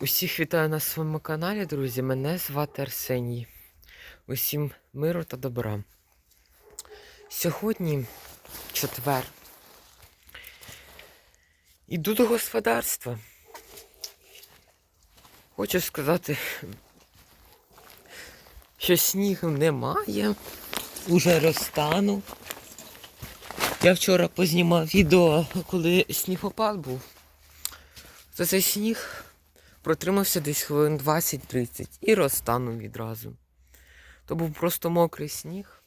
Усіх вітаю на своєму каналі, друзі. Мене звати Арсеній. Усім миру та добра. Сьогодні четвер. Іду до господарства. Хочу сказати, що снігу немає. Уже розтану. Я вчора познімав відео, коли снігопад був. За цей сніг протримався десь хвилин 20-30 і розтанув відразу. То був просто мокрий сніг.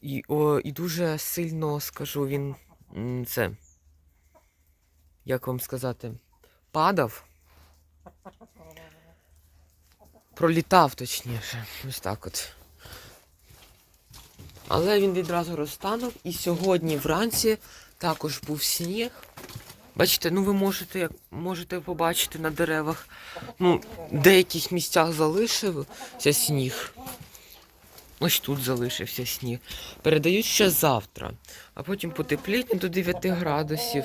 І, о, і дуже сильно скажу він це. Як вам сказати, падав. Пролітав точніше. Ось так от. Але він відразу розтанув. І сьогодні вранці також був сніг. Бачите, ну ви можете, як можете побачити на деревах. Ну, в деяких місцях залишився сніг. Ось тут залишився сніг. Передають ще завтра, а потім потепліє до 9 градусів.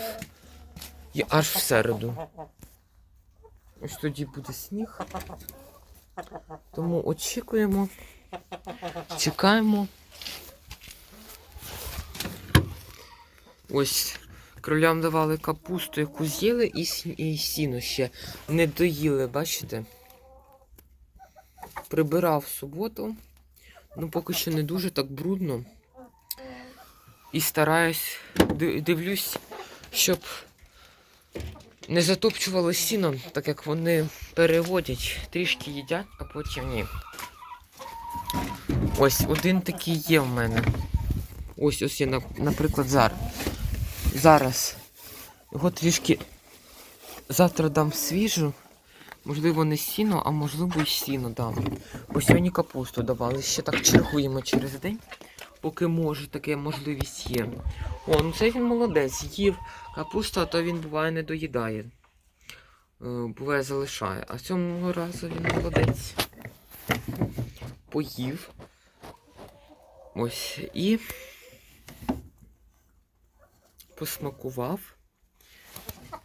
І аж в середу. Ось тоді буде сніг. Тому очікуємо, чекаємо. Ось кролям давали капусту, яку з'їли, і, і сіно ще не доїли, бачите? Прибирав в суботу. Ну, поки що не дуже так брудно. І стараюсь, дивлюсь, щоб не затопчувало сіно, так як вони переводять, трішки їдять, а потім ні. Ось один такий є в мене. Ось ось я, наприклад, зараз. Зараз. Його трішки завтра дам свіжу. Можливо, не сіно, а можливо і сіно дам. Бо сьогодні капусту давали. Ще так чергуємо через день, поки може, таке можливість є. О, ну це він молодець. Їв капусту, а то він буває не доїдає. Е, Буває залишає. А цього разу він молодець. Поїв. Ось. І посмакував.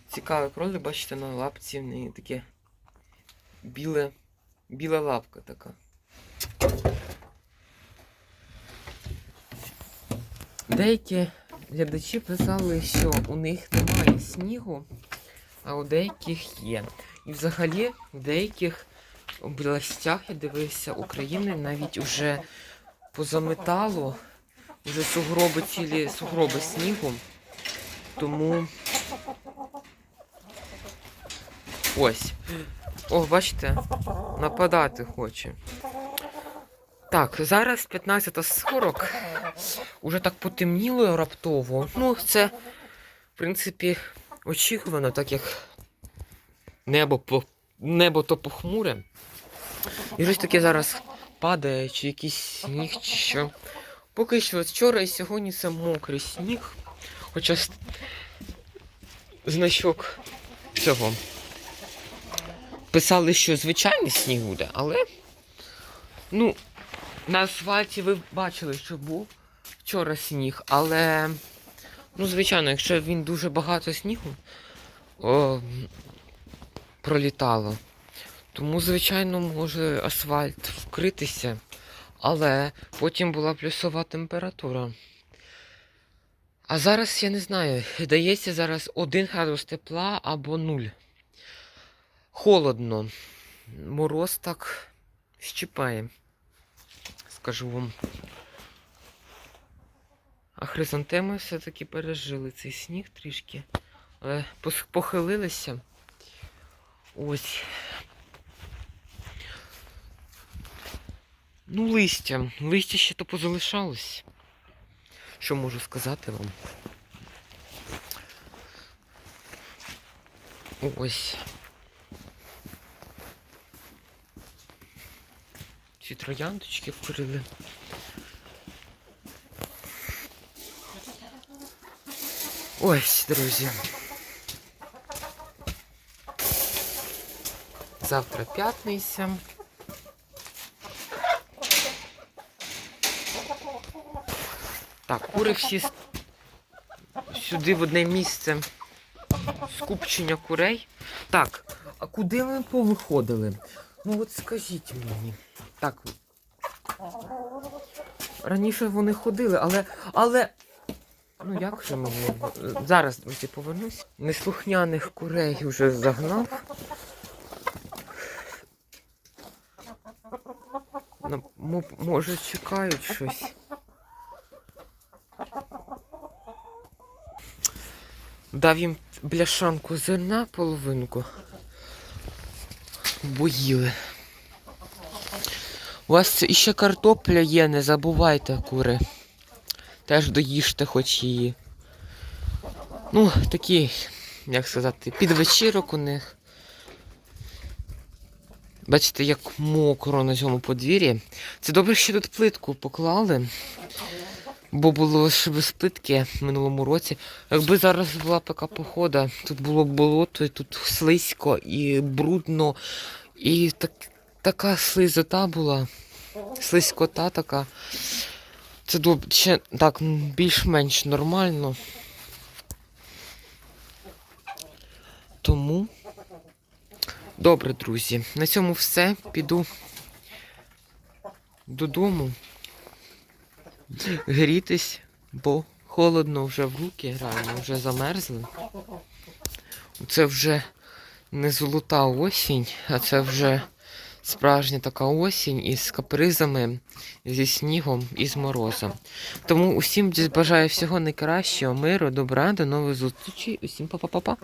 Цікавий кролик, бачите, на лапці в неї таке біле, біла лапка така. Деякі глядачі писали, що у них немає снігу, а у деяких є. І взагалі в деяких областях, я дивився, України навіть уже позаметало, вже сугроби цілі сугроби снігу. Тому ось. О, бачите, нападати хоче. Так, зараз 15.40. Уже так потемніло раптово. Ну, це, в принципі, очікувано, так як небо по... небо то похмуре. І щось таке зараз падає, чи якийсь сніг, чи що. Поки що вчора і сьогодні це мокрий сніг. Хоча значок цього. Писали, що звичайний сніг буде, але. Ну, на асфальті ви бачили, що був вчора сніг, але. Ну, звичайно, якщо він дуже багато снігу о, пролітало, тому, звичайно, може асфальт вкритися, але потім була плюсова температура. А зараз я не знаю, дається зараз 1 градус тепла або 0. Холодно. Мороз так щипає. Скажу вам. А хризантеми все-таки пережили цей сніг трішки. Але похилилися. Ось. Ну, листя. Листя ще то позалишалось. Що можу сказати вам? Ось. Ці трояндочки вкрили. Ось, друзі. Завтра п'ятниця. Так, кури всі сюди в одне місце скупчення курей. Так, а куди ми повиходили? Ну от скажіть мені. Так. Раніше вони ходили, але. але. Ну як же можемо? Зараз друзі, повернусь. Неслухняних курей вже загнав. Ну, може чекають щось. Дав їм бляшанку зерна половинку. Бо їли. У вас іще картопля є, не забувайте, кури. Теж доїжте хоч її. Ну, такий, як сказати, підвечірок у них. Бачите, як мокро на цьому подвір'ї. Це добре, що тут плитку поклали. Бо було плитки в минулому році. Якби зараз була така погода, тут було б болото, і тут слизько і брудно, і так, така слизота була, слизькота така. Це доб- ще так більш-менш нормально. Тому. Добре, друзі. На цьому все. Піду додому грітись, бо холодно вже в руки, реально вже замерзли. Це вже не золота осінь, а це вже справжня така осінь із капризами, зі снігом і з морозом. Тому усім бажаю всього найкращого, миру, добра, до нових зустрічей. Усім па-па-па-па.